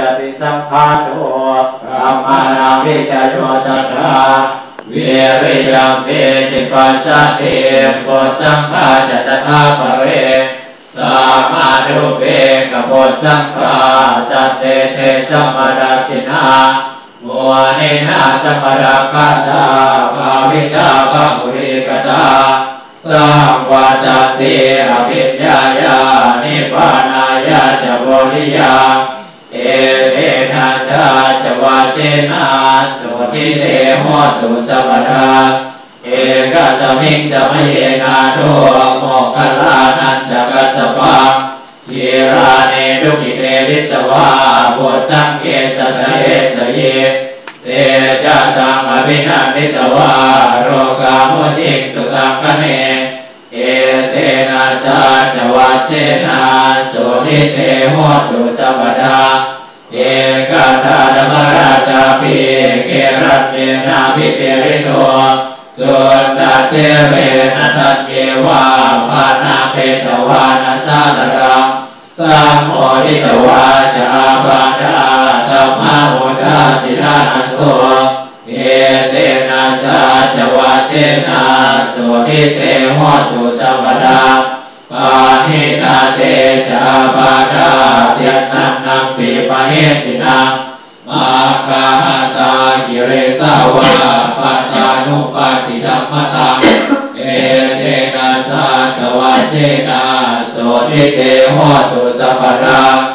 จติสัมภาโตธรรมานาวิจโยตถาวิริยังเตติปัสสติโพจังฆาจตถาปเรสัมมาดุเปกโพจังฆาสัตเตเทสัมมาราชินามัวเนนาสัมมาราคาตาภาวิตาภาภุริกตาสังวาจติอภิญญา ชาจวาเจนะสุทิเตโหตุสัพพะเอกสมิงสมัยนาโทโมกขลานันจักสปะชีราเนดุขิเตวิสวาโพชังเกสตะเอสเยเตจตังอภินันทิตวาโรกามุจิงสุตังคเนเอเตนะสาจวัชเชนะสุนิเตโหตุสัพพดา เอกาตาธรรมราชาปิเกรัตเมนาภิเปริโตจุนตะเตเรนัตเกวาปานาเปตวานาสาลรังสัมโมทิตวาจาปาดาธรรมโมทาสิทานัสโสเอเตนะสาจวัชเชนะสุทิเตหตุสัพพดาปาหินาเตจา ปะเฮสินามาคาหตากิเรสาวาปัตานุปติดัมมตังเอเทนะสาตวัชเชนะสุทิเตหตุสัพพรา